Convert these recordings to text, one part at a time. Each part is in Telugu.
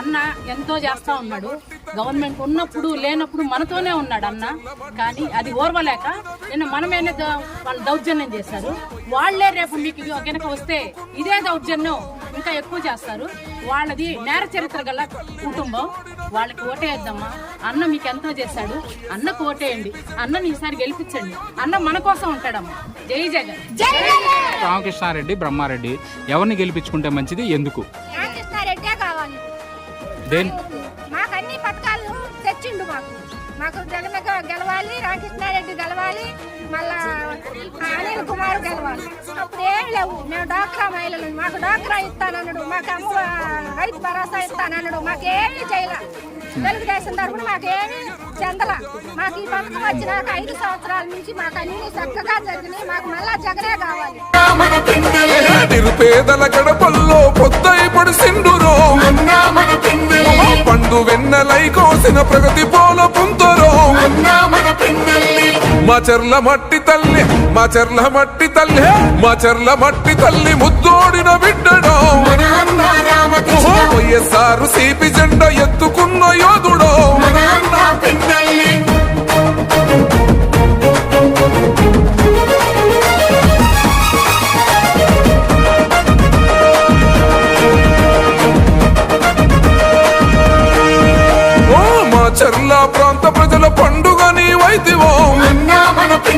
అన్న ఎంతో చేస్తా ఉన్నాడు. గవర్నమెంట్ ఉన్నప్పుడు లేనప్పుడు మనతోనే ఉన్నాడు అన్న. కానీ అది ఓర్వలేక నిన్న మనమేనే ద- వాళ్ళు దౌర్జన్యం చేశారు. వాళ్ళే రేపు మీకు కనుక వస్తే ఇదే దౌర్జన్యం ఇంకా ఎక్కువ చేస్తారు. వాళ్ళది నేర చరిత్ర గల కుటుంబం. వాళ్ళకి ఓటేద్దామా అన్న మీకు ఎంతో చేశాడు. అన్నకు ఓటేయండి. అన్నని ఈసారి గెలిపించండి. అన్న మన కోసం ఉంటాడమ్మా. జై జగన్! రామకృష్ణారెడ్డి బ్రహ్మారెడ్డి ఎవరిని గెలిపించుకుంటే మంచిది ఎందుకు? రామకృష్ణారెడ్డే కావాలి. దేని? మాకు అన్ని పథకాలు తెచ్చిండు మాకు. మాకు జగన్ గెలవాలి రామకృష్ణారెడ్డి గెలవాలి మళ్ళా అనిల్ కుమార్ గెలవాలి. అప్పుడు ఏం లేవు. మేము డాక్రా మహిళలు. మాకు డాక్రా ఇస్తానన్నాడు. మాకు అమ్మ రైతు భరోసా ఇస్తానన్నాడు. మాకేమీ చేయలే. తెలుగుదేశం తరఫున మాకేమీ చెందల. మాకు ఈ పథకం వచ్చినాక ఐదు సంవత్సరాల నుంచి మాకు అన్ని చక్కగా జరిగినాయి. మాకు మళ్ళా జగనే కావాలి. నిరుపేదల గడపల్లో పొద్దై పడిసిండురో వెన్నెలై కోసిన ప్రగతి పోల పుంతరో. మా చెర్ల మట్టి తల్లి మా చెర్ల మట్టి తల్లి మా చెర్ల మట్టి తల్లి ముద్దోడిన బిడ్డడో. వైఎస్ఆర్ సిపి జెండా ఎత్తుకున్న యోధుడో.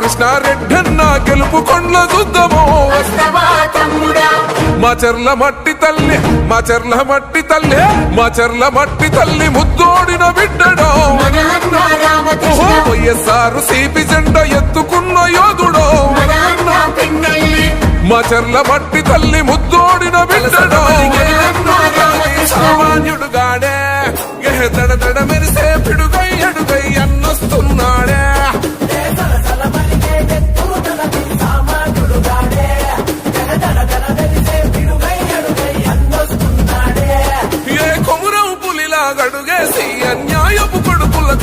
కృష్ణారెడ్డన్న గెలుపు కొండ్ల చూద్దామో. మా చెర్ల మట్టి తల్లి మా చెర్ల మట్టి తల్లి మా చెర్ల మట్టి తల్లి ముద్దోడిన బిడ్డడో. వైఎస్ఆర్ సిపి జెండ ఎత్తుకున్న యోధుడో. మా చెర్ల మట్టి తల్లి ముద్దోడిన బిడ్డడో. సామాన్యుడు గాడే దడ దడ మెరిసే పిడుగై అడుగై అన్నొస్తున్నాడే.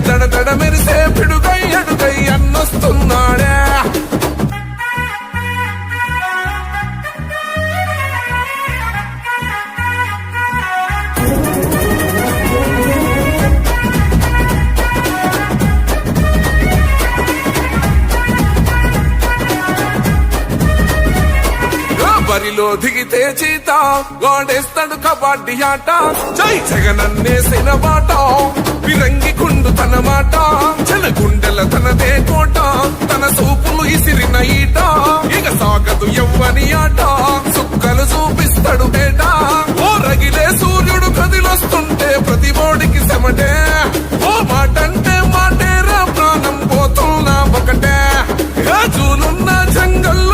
తడ తడ మెరిసే పిడుగై అడుగై అన్నొస్తున్నాడే. బరిలో దిగితే చీత గోడేస్తాడు కబడ్డీ ఆట. జై జగనన్నేసిన బాట విరంగి ముందు తన మాట. జన గుండెల తనదే కోట. తన సూపులు ఇసిరిన ఈట. ఇక సాగదు ఎవ్వని ఆట. సుక్కలు చూపిస్తాడు బేట ఓ రగిలే సూర్యుడు కదిలొస్తుంటే ప్రతి బోడికి శమటే. ఓ మాటంటే మాటేరా ప్రాణం పోతున్నా ఒకటే. రాజులున్న జంగల్లో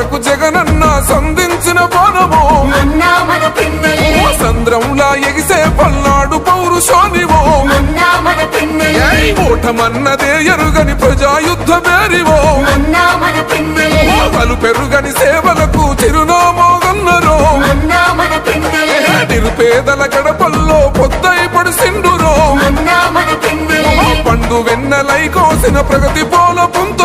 కొరకు జగనన్న సంధించిన బాణము. సంద్రంలా ఎగిసే పల్నాడు పౌరుషోనివో. ఓటమన్నదే ఎరుగని ప్రజాయుద్ధ మేరివో పలు పెరుగని సేవలకు చిరునామోగన్నరో. నిరుపేదల గడపల్లో పొద్దై పడిసిండురో పండు వెన్నెలై కోసిన ప్రగతి పోల పుంజ